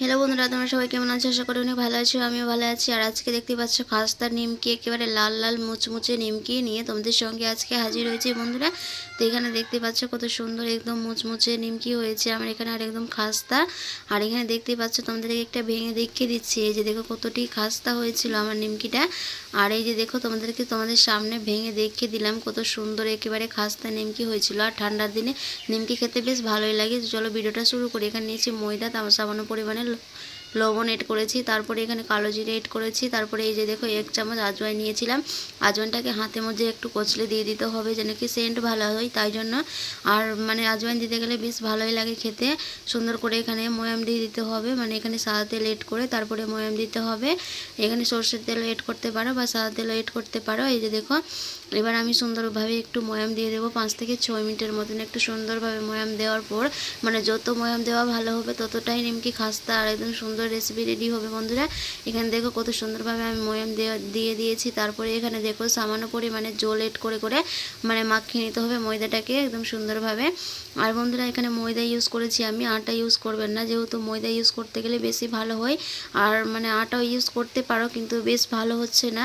Hello বন্ধুরা, তোমরা সবাই কেমন আছো? আশা করি অনেক ভালো আছো, আমিও ভালো আছি। আর আজকে দেখতে পাচ্ছ খাস্তা নিমকি, একেবারে লাল লাল মুচমুচে নিমকি নিয়ে তোমাদের সঙ্গে আজকে হাজির হয়েছে বন্ধুরা। তো এখানে দেখতে পাচ্ছ কত সুন্দর একদম মুচমুচে নিমকি হয়েছে, আমার এখানে আর একদম খাস্তা। আর এখানে দেখতে পাচ্ছ তোমাদেরকে একটা ভেঙে দেখিয়ে দিচ্ছি, এই যে দেখো কতটি খাস্তা হয়েছিল আমার নিমকিটা। আর এই যে দেখো তোমাদেরকে তোমাদের সামনে ভেঙে দেখিয়ে দিলাম কত সুন্দর একেবারে খাস্তা নিমকি হয়েছিল। আর ঠান্ডার দিনে নিমকি খেতে বেশ ভালোই লাগে। চলো ভিডিওটা শুরু করি। এখানে নিয়েছি ময়দা তার সামান্য পরিমাণে লবণ এড করেছি, তারপরে এখানে কালো জিরে এড করেছি, তারপরে এই যে দেখো এক চামচ আজওয়াইন নিয়েছিলাম। আজওয়াইনটাকে হাতের মধ্যে একটু কচলে দিয়ে দিতে হবে যেন কি সেন্ট ভালো হয়, তাই জন্য। আর মানে আজওয়াইন দিতে গেলে বেশ ভালোই লাগে খেতে। সুন্দর করে এখানে ময়াম দিয়ে দিতে হবে মানে এখানে সাদা তেল এড করে তারপরে ময়াম দিতে হবে। এখানে সর্ষের তেল এড করতে পারো বা সাদা তেল এড করতে পারো, এই যে দেখো। এবার আমি সুন্দরভাবে একটু ময়াম দিয়ে দেবো পাঁচ থেকে ছয় মিনিটের মতন একটু সুন্দরভাবে ময়াম দেওয়ার পর মানে যত ময়াম দেওয়া ভালো হবে ততটাই নিমকি খাস্তা আর একদম সুন্দর রেসিপি রেডি হবে বন্ধুরা। এখানে দেখো কত সুন্দরভাবে আমি ময়াম দিয়ে দিয়েছি। তারপরে এখানে দেখো সামান্য পরিমাণে জল এড করে করে মানে মাখিয়ে নিতে হবে ময়দাটাকে একদম সুন্দরভাবে। আর বন্ধুরা এখানে ময়দা ইউজ করেছি আমি, আটা ইউজ করবেন না। যেহেতু ময়দা ইউজ করতে গেলে বেশি ভালো হয়। আর মানে আটাও ইউজ করতে পারো, কিন্তু বেশ ভালো হচ্ছে না।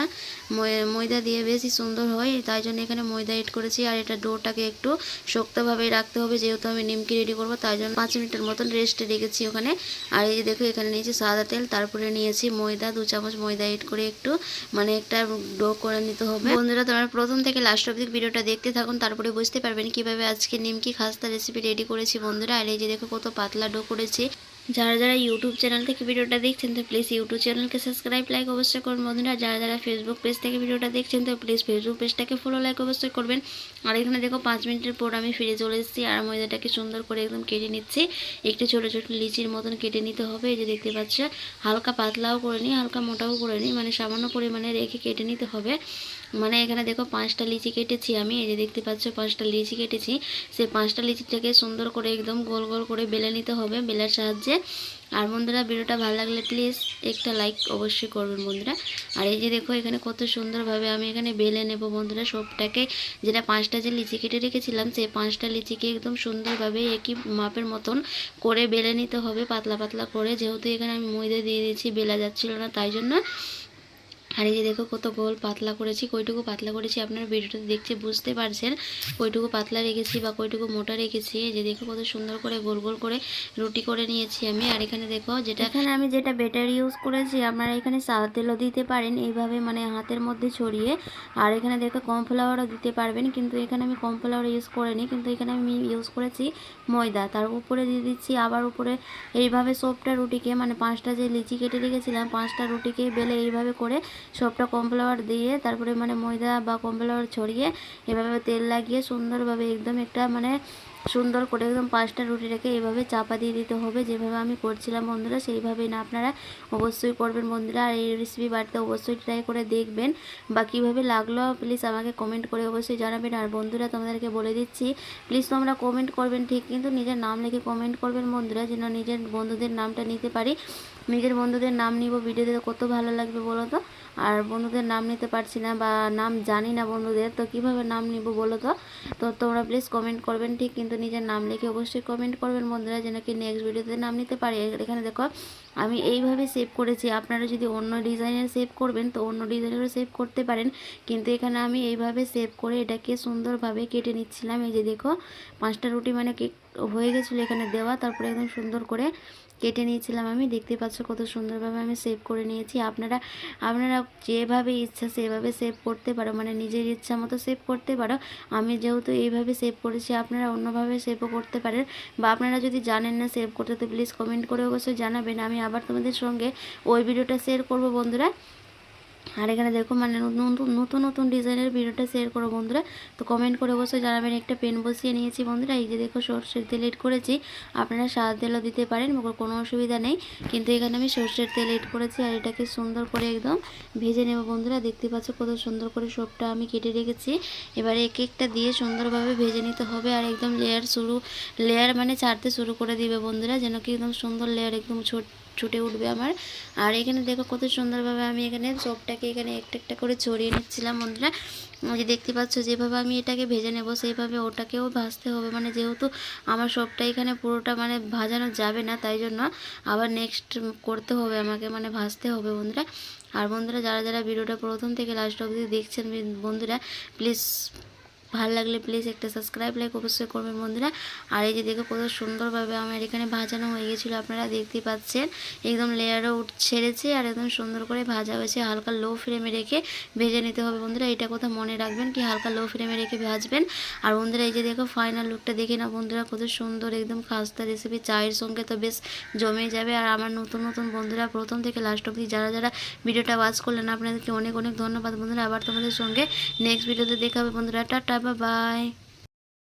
ময়দা দিয়ে বেশি সুন্দর হয়। তাই জন্য এখানে ময়দা এড করেছি আর এটা ডোটাকে একটু শক্তভাবে রাখতে হবে, যেহেতু আমি নিমকি রেডি করব, তাই জন্য পাঁচ মিনিটের মতন রেস্টে রেখেছি ওখানে। আর এই যে দেখো, এখানে নিয়েছি সাদা তেল, তারপরে নিয়েছি ময়দা, দু চামচ ময়দা এড করে একটু মানে একটা ডো করে নিতে হবে। বন্ধুরা, তোমরা প্রথম থেকে লাস্ট অব্দি ভিডিওটা দেখতে থাকুন, তারপরে বুঝতে পারবেন কীভাবে আজকে নিমকি খাস্তা রেসিপি রেডি করেছি বন্ধুরা। আর এই যে দেখো, কত পাতলা ডো করেছি। যারা যারা ইউটিউব চ্যানেল থেকে ভিডিওটা দেখছেন, তো প্লিজ ইউটিউব চ্যানেলকে সাবস্ক্রাইব লাইক অবশ্যই করুন বন্ধুরা। যারা যারা ফেসবুক পেজ থেকে ভিডিওটা দেখছেন, তো প্লিজ ফেসবুক পেজটাকে ফলো লাইক অবশ্যই করবেন। আর এখানে দেখো পাঁচ মিনিটের পর আমি ফিরে চলে এসেছি আর ময়দাটাকে সুন্দর করে একদম কেটে নিচ্ছি। একটু ছোটো ছোটো লিচির মতন কেটে নিতে হবে, এই যে দেখতে পাচ্ছ। হালকা পাতলাও করে নিই, হালকা মোটাও করে নিই মানে সামান্য পরিমাণে রেখে কেটে নিতে হবে। মানে এখানে দেখো পাঁচটা লিচি কেটেছি আমি, এই যে দেখতে পাচ্ছ পাঁচটা লিচি কেটেছি। সেই পাঁচটা লিচিটাকে সুন্দর করে একদম গোল গোল করে বেলে নিতে হবে, বেলার সাহায্যে। আর বন্ধুরা, ভিডিওটা ভালো লাগলে প্লিজ একটা লাইক অবশ্যই করবেন বন্ধুরা। আর এই যে দেখো, এখানে কত সুন্দরভাবে আমি এখানে বেলে নেব বন্ধুরা সবটাকে। যেটা পাঁচটা যে লিচি কেটে রেখেছিলাম, সেই পাঁচটা লিচিকে একদম সুন্দরভাবে একই মাপের মতন করে বেলে নিতে হবে, পাতলা পাতলা করে। যেহেতু এখানে আমি ময়দা দিয়ে দিয়েছি, বেলা যাচ্ছিল না তাই জন্য। আর এই যে দেখো কত গোল পাতলা করেছি, কইটুকু পাতলা করেছি, আপনারা ভিডিওতে দেখছে বুঝতে পারছেন কইটুকু পাতলা রেখেছি বা কইটুকু মোটা রেখেছি। যে দেখো কত সুন্দর করে গোল গোল করে রুটি করে নিয়েছি আমি। আর এখানে দেখো যেটা এখানে আমি যেটা বেটার ইউজ করেছি, আপনারা এখানে সাদা তেলও দিতে পারেন, এইভাবে মানে হাতের মধ্যে ছড়িয়ে। আর এখানে দেখো কর্নফ্লাওয়ারও দিতে পারবেন, কিন্তু এখানে আমি কর্নফ্লাওয়ার ইউজ করিনি, কিন্তু এখানে আমি ইউজ করেছি ময়দা। তার উপরে দিয়ে দিচ্ছি, আবার উপরে এইভাবে সবটা রুটিকে মানে পাঁচটা যে লিচি কেটে রেখেছিলাম, পাঁচটা রুটিকে বেলে এইভাবে করে সবটা কর্নফ্লাওয়ার দিয়ে তারপরে মানে ময়দা বা কর্নফ্লাওয়ার ছড়িয়ে এভাবে তেল লাগিয়ে সুন্দরভাবে একদম একটা মানে সুন্দর করে একদম পাঁচটা রুটি রেখে এভাবে চাপা দিয়ে দিতে হবে। যেভাবে আমি করছিলাম বন্ধুরা, সেইভাবেই না, আপনারা অবশ্যই করবেন বন্ধুরা। আর এই রেসিপি বাড়িতে অবশ্যই ট্রাই করে দেখবেন। বা কীভাবে লাগল প্লিজ আমাকে কমেন্ট করে অবশ্যই জানাবেন। আর বন্ধুরা, তোমাদেরকে বলে দিচ্ছি প্লিজ তোমরা কমেন্ট করবেন ঠিক, কিন্তু নিজের নাম লিখে কমেন্ট করবেন বন্ধুরা, যেন নিজের বন্ধুদের নামটা নিতে পারি। নিজের বন্ধুদের নাম নিব ভিডিওতে কত ভালো লাগবে বলো তো? আর বন্ধুদের নাম নিতে পারছি না বা নাম জানি না বন্ধুদের, তো কীভাবে নাম নিব বলো তো? তো তোমরা প্লিজ কমেন্ট করবেন, ঠিক কিন্তু নিজের নাম লিখে অবশ্যই কমেন্ট করবেন বন্ধুরা, যেন কি নেক্সট ভিডিওতে নাম নিতে পারি। এখানে দেখো, আমি এইভাবে সেভ করেছি, আপনারা যদি অন্য ডিজাইনের সেভ করবেন, তো অন্য ডিজাইনেরও সেভ করতে পারেন। কিন্তু এখানে আমি এইভাবে সেভ করে এটাকে সুন্দরভাবে কেটে নিচ্ছিলাম। এই যে দেখো, পাঁচটা রুটি মানে কেক হয়ে গেছিল এখানে দেওয়া। তারপরে একদম সুন্দর করে কেটে নিয়েছিলাম আমি। দেখতে পাচ্ছ কত সুন্দরভাবে আমি সেভ করে নিয়েছি। আপনারা আপনারা যেভাবে ইচ্ছা সেভাবে সেভ করতে পারো। মানে নিজের ইচ্ছা মতো সেভ করতে পারো। আমি যেহেতু এইভাবে সেভ করেছি, আপনারা অন্যভাবে সেভও করতে পারেন। বা আপনারা যদি জানেন না সেভ করতে, তো প্লিজ কমেন্ট করে অবশ্যই জানাবেন। আমি আবার তোমাদের সঙ্গে ওই ভিডিওটা শেয়ার করব বন্ধুরা। আর এখানে দেখো মানে নতুন নতুন নতুন ডিজাইনের ভিডিওটা শেয়ার করো বন্ধুরা। তো কমেন্ট করে অবশ্যই জানাবেন একটা পেন বসিয়ে নিয়েছি বন্ধুরা। এই যে দেখো, সর্ষের তেল এড করেছি। আপনারা সাদা তেলও দিতে পারেন, কোনো অসুবিধা নেই। কিন্তু এখানে আমি সর্ষের তেল এড করেছি আর এটাকে সুন্দর করে একদম ভেজে নেব বন্ধুরা। দেখতে পাচ্ছ কত সুন্দর করে সবটা আমি কেটে রেখেছি। এবারে এক একটা দিয়ে সুন্দরভাবে ভেজে নিতে হবে আর একদম লেয়ার শুরু লেয়ার মানে ছাড়তে শুরু করে দিবে বন্ধুরা, যেন কি একদম সুন্দর লেয়ার একদম ছোট ছুটে উঠবে আমার। আর এখানে দেখো কত সুন্দরভাবে আমি এখানে এটাকে এখানে একটা একটা করে ছড়িয়ে নিচ্ছিলাম বন্ধুরা। যে দেখতে পাচ্ছ, যেভাবে আমি এটাকে ভেজে নেব, সেইভাবে ওটাকেও ভাজতে হবে। মানে যেহেতু আমার সবটা এখানে পুরোটা মানে ভাজানো যাবে না, তাই জন্য আবার নেক্সট করতে হবে, আমাকে মানে ভাজতে হবে বন্ধুরা। আর বন্ধুরা, যারা যারা ভিডিওটা প্রথম থেকে লাস্ট অবধি দেখছেন বন্ধুরা প্লিজ ভালো লাগলে প্লিজ একটা সাবস্ক্রাইব লাইক অবশ্যই করবেন বন্ধুরা। আর এই যে দেখো কত সুন্দরভাবে আমার এখানে ভাজানো হয়ে গেছিল, আপনারা দেখতে পাচ্ছেন। একদম লেয়ারও ছেড়েছে আর একদম সুন্দর করে ভাজা হয়েছে। হালকা লো ফ্লেমে রেখে ভেজে নিতে হবে বন্ধুরা, এটা কথা মনে রাখবেন কি হালকা লো ফ্লেমে রেখে ভাজবেন। আর বন্ধুরা এই যে দেখো ফাইনাল লুকটা দেখে না বন্ধুরা, কত সুন্দর একদম খাস্তা রেসিপি চায়ের সঙ্গে তো বেশ জমে যাবে। আর আমার নতুন নতুন বন্ধুরা, প্রথম থেকে লাস্ট অবধি যারা যারা ভিডিওটা ওয়াচ করলেন, আপনাদেরকে অনেক অনেক ধন্যবাদ বন্ধুরা। আবার তোমাদের সঙ্গে নেক্সট ভিডিওতে দেখা হবে বন্ধুরা। টাটা বা বাই